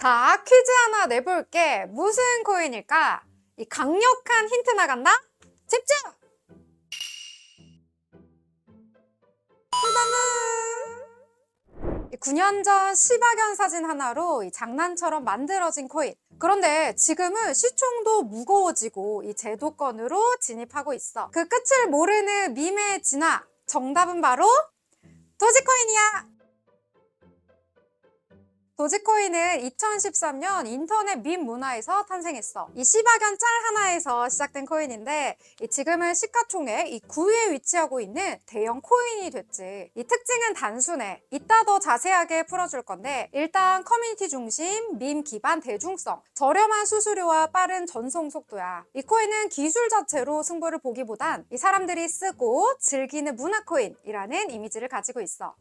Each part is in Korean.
자, 퀴즈 하나 내볼게. 무슨 코인일까? 이 강력한 힌트 나간다? 집중! 정답은 9년 전 시바견 사진 하나로 이 장난처럼 만들어진 코인. 그런데 지금은 시총도 무거워지고 이 제도권으로 진입하고 있어. 그 끝을 모르는 밈의 진화. 정답은 바로 도지코인이야. 도지코인은 2013년 인터넷 밈 문화에서 탄생했어. 이 시바견 짤 하나에서 시작된 코인인데 이 지금은 시가총액 이 9위에 위치하고 있는 대형 코인이 됐지. 이 특징은 단순해. 이따 더 자세하게 풀어줄 건데 일단 커뮤니티 중심, 밈 기반 대중성, 저렴한 수수료와 빠른 전송 속도야. 이 코인은 기술 자체로 승부를 보기보단 이 사람들이 쓰고 즐기는 문화 코인이라는 이미지를 가지고 있어.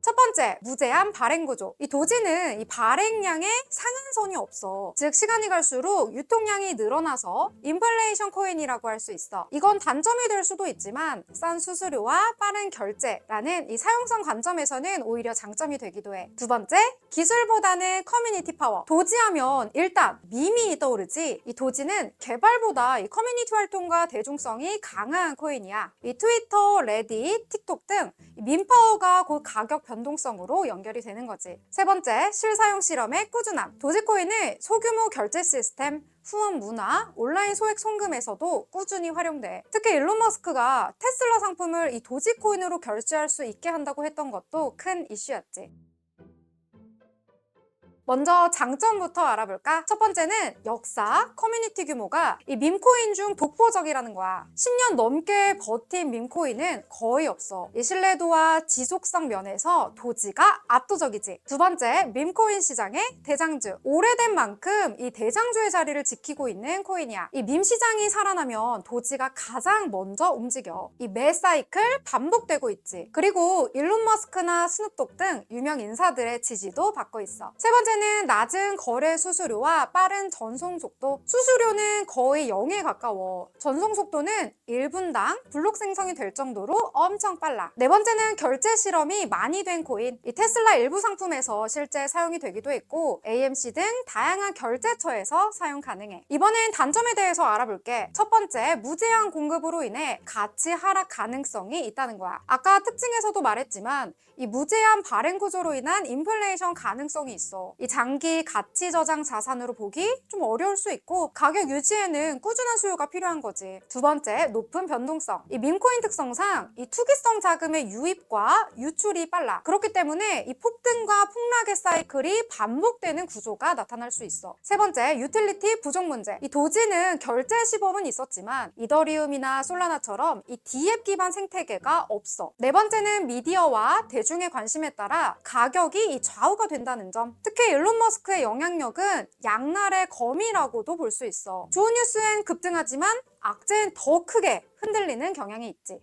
첫 번째, 무제한 발행 구조. 이 도지는 이 발행량에 상한선이 없어. 즉, 시간이 갈수록 유통량이 늘어나서 인플레이션 코인이라고 할 수 있어. 이건 단점이 될 수도 있지만 싼 수수료와 빠른 결제라는 이 사용성 관점에서는 오히려 장점이 되기도 해. 두 번째, 기술보다는 커뮤니티 파워. 도지하면 일단 밈이 떠오르지. 이 도지는 개발보다 이 커뮤니티 활동과 대중성이 강한 코인이야. 이 트위터, 레딧, 틱톡 등민 파워가 곧 가격 변 동성으로 연결이 되는 거지. 세 번째, 실사용 실험의 꾸준함. 도지코인은 소규모 결제 시스템, 후원 문화, 온라인 소액 송금에서도 꾸준히 활용돼. 특히 일론 머스크가 테슬라 상품을 이 도지코인으로 결제할 수 있게 한다고 했던 것도 큰 이슈였지. 먼저 장점부터 알아볼까? 첫 번째는 역사, 커뮤니티 규모가 이 밈코인 중 독보적이라는 거야. 10년 넘게 버틴 밈코인은 거의 없어. 이 신뢰도와 지속성 면에서 도지가 압도적이지. 두 번째, 밈코인 시장의 대장주. 오래된 만큼 이 대장주의 자리를 지키고 있는 코인이야. 이 밈 시장이 살아나면 도지가 가장 먼저 움직여. 이 매 사이클 반복되고 있지. 그리고 일론 머스크나 스눕독 등 유명 인사들의 지지도 받고 있어. 세 번째는 낮은 거래 수수료와 빠른 전송 속도. 수수료는 거의 0에 가까워. 전송 속도는 1분당 블록 생성이 될 정도로 엄청 빨라. 네 번째는 결제 실험이 많이 된 코인. 이 테슬라 일부 상품에서 실제 사용이 되기도 했고 AMC 등 다양한 결제처에서 사용 가능해. 이번엔 단점에 대해서 알아볼게. 첫 번째, 무제한 공급으로 인해 가치 하락 가능성이 있다는 거야. 아까 특징에서도 말했지만 이 무제한 발행 구조로 인한 인플레이션 가능성이 있어. 이 장기 가치 저장 자산으로 보기 좀 어려울 수 있고 가격 유지에는 꾸준한 수요가 필요한 거지. 두 번째, 높은 변동성. 이 밈코인 특성상 이 투기성 자금의 유입과 유출이 빨라. 그렇기 때문에 이 폭등과 폭락의 사이클이 반복되는 구조가 나타날 수 있어. 세 번째, 유틸리티 부족 문제. 이 도지는 결제 시범은 있었지만 이더리움이나 솔라나처럼 이 디앱 기반 생태계가 없어. 네 번째는 미디어와 대중의 관심에 따라 가격이 이 좌우가 된다는 점. 특히 일론 머스크의 영향력은 양날의 검이라고도 볼 수 있어. 좋은 뉴스엔 급등하지만 악재엔 더 크게 흔들리는 경향이 있지.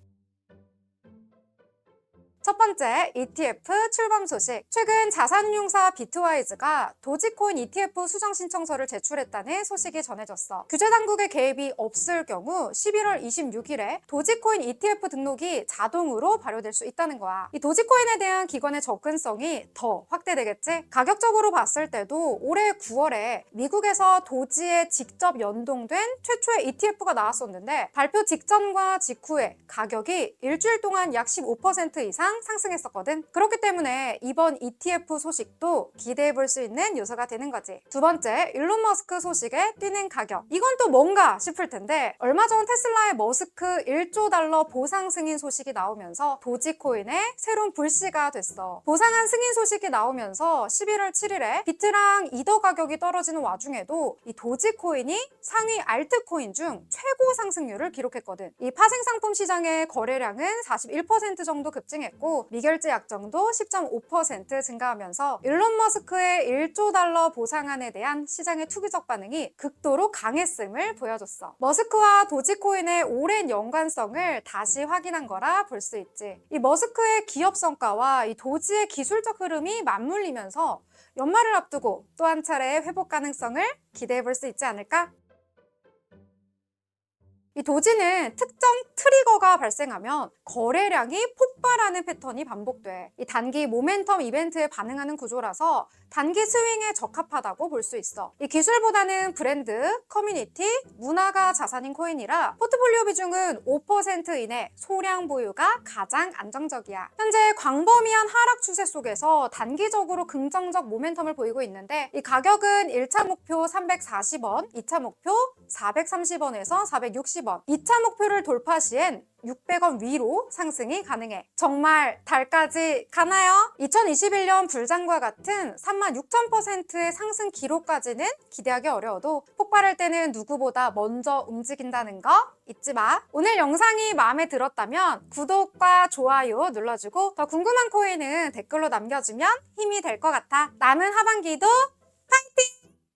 첫 번째, ETF 출범 소식. 최근 자산융사 비트와이즈가 도지코인 ETF 수정 신청서를 제출했다는 소식이 전해졌어. 규제 당국의 개입이 없을 경우 11월 26일에 도지코인 ETF 등록이 자동으로 발효될 수 있다는 거야. 이 도지코인에 대한 기관의 접근성이 더 확대되겠지? 가격적으로 봤을 때도 올해 9월에 미국에서 도지에 직접 연동된 최초의 ETF가 나왔었는데 발표 직전과 직후에 가격이 일주일 동안 약 15% 이상 상승했었거든. 그렇기 때문에 이번 ETF 소식도 기대해 볼 수 있는 요소가 되는 거지. 두 번째, 일론 머스크 소식에 뛰는 가격. 이건 또 뭔가 싶을 텐데 얼마 전 테슬라의 머스크 1조 달러 보상 승인 소식이 나오면서 도지코인의 새로운 불씨가 됐어. 보상한 승인 소식이 나오면서 11월 7일에 비트랑 이더 가격이 떨어지는 와중에도 이 도지코인이 상위 알트코인 중 최고 상승률을 기록했거든. 이 파생 상품 시장의 거래량은 41% 정도 급증했고 미결제 약정도 10.5% 증가하면서 일론 머스크의 1조 달러 보상안에 대한 시장의 투기적 반응이 극도로 강했음을 보여줬어. 머스크와 도지코인의 오랜 연관성을 다시 확인한 거라 볼 수 있지. 이 머스크의 기업 성과와 이 도지의 기술적 흐름이 맞물리면서 연말을 앞두고 또 한 차례의 회복 가능성을 기대해 볼 수 있지 않을까? 이 도지는 특정 트리거가 발생하면 거래량이 폭발하는 패턴이 반복돼. 이 단기 모멘텀 이벤트에 반응하는 구조라서 단기 스윙에 적합하다고 볼 수 있어. 이 기술보다는 브랜드, 커뮤니티, 문화가 자산인 코인이라 포트폴리오 비중은 5% 이내 소량 보유가 가장 안정적이야. 현재 광범위한 하락 추세 속에서 단기적으로 긍정적 모멘텀을 보이고 있는데 이 가격은 1차 목표 340원, 2차 목표 430원에서 460원, 2차 목표를 돌파 시엔 600원 위로 상승이 가능해. 정말 달까지 가나요? 2021년 불장과 같은 36,000%의 상승 기록까지는 기대하기 어려워도 폭발할 때는 누구보다 먼저 움직인다는 거 잊지 마. 오늘 영상이 마음에 들었다면 구독과 좋아요 눌러주고 더 궁금한 코인은 댓글로 남겨주면 힘이 될 것 같아. 남은 하반기도!